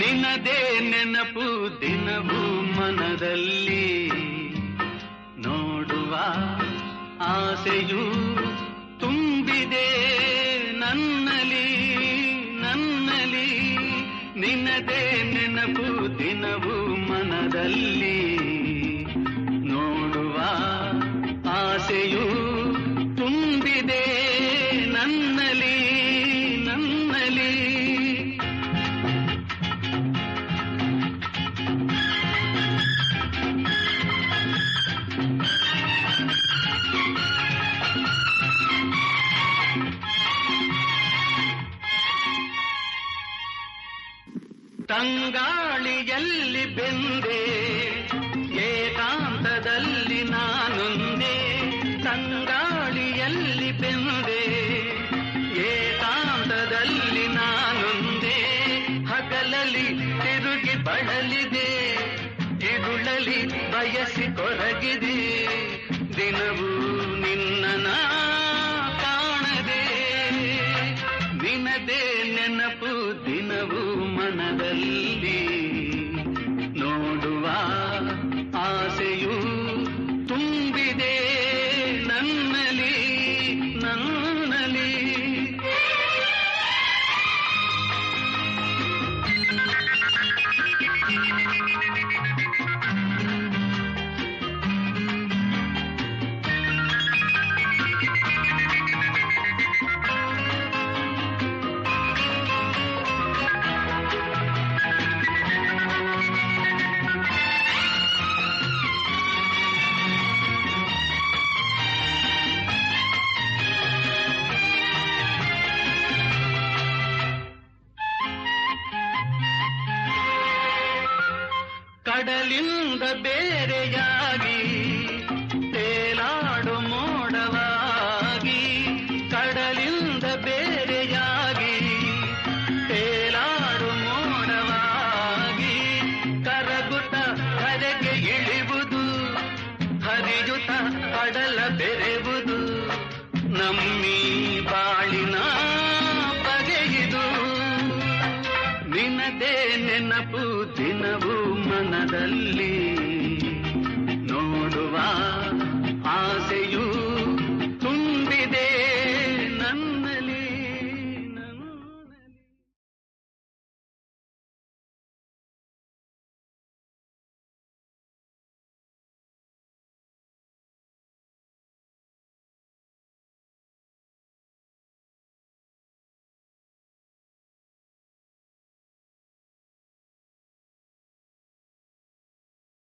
ನಿನದೇ ನೆನಪು ದಿನವೂ ಮನದಲ್ಲಿ ನೋಡುವ ಆಸೆಯು ತುಂಬಿದೆ ನನ್ನಲಿ ನನ್ನಲಿ ನಿನದೇ ನೆನಪು ದಿನವೂ ಮನದಲ್ಲಿ ನೋಡುವ ತಂಗಾಳಿಯಲ್ಲಿ ಬೆಂದೆ, ಏಕಾಂತದಲ್ಲಿ ನಾನೊಂದೇ, ತಂಗಾಳಿಯಲ್ಲಿ ಬೆಂದೆ, ಏಕಾಂತದಲ್ಲಿ ನಾನೊಂದೇ, ಹಗಲಲ್ಲಿ ತಿರುಗಿ ಬಳಲಿದೆ, ಇರುಳಲಿ ಬಯಸಿ ಕೊರಗಿದೆ, ದಿನವೂ ನಿನ್ನ ಕಾಣದೆ, ನಿನದೇ ನೆನಪು ದಿನವೂ ನೋಡುವ ಆಸೆಯು ತುಂಬಿದೆ ನನ್ನಲಿ ಕಡಲಿಂದ ಬೇರೆಯಾಗಿ, ತೇಲಾಡು ಮೋಡವಾಗಿ, ಕಡಲಿಂದ ಬೇರೆಯಾಗಿ, ತೇಲಾಡು ಮೋಡವಾಗಿ ಕರಗುತ್ತ ಕರೆಗೆ ಇಳಿವುದು ಹರಿಯುತ ಕಡಲ ಬೆರೆವುದು, ನಮ್ಮಿ ನಿನ್ನದೇ ನೆನಪು ದಿನವೂ ಮನದಲ್ಲಿ.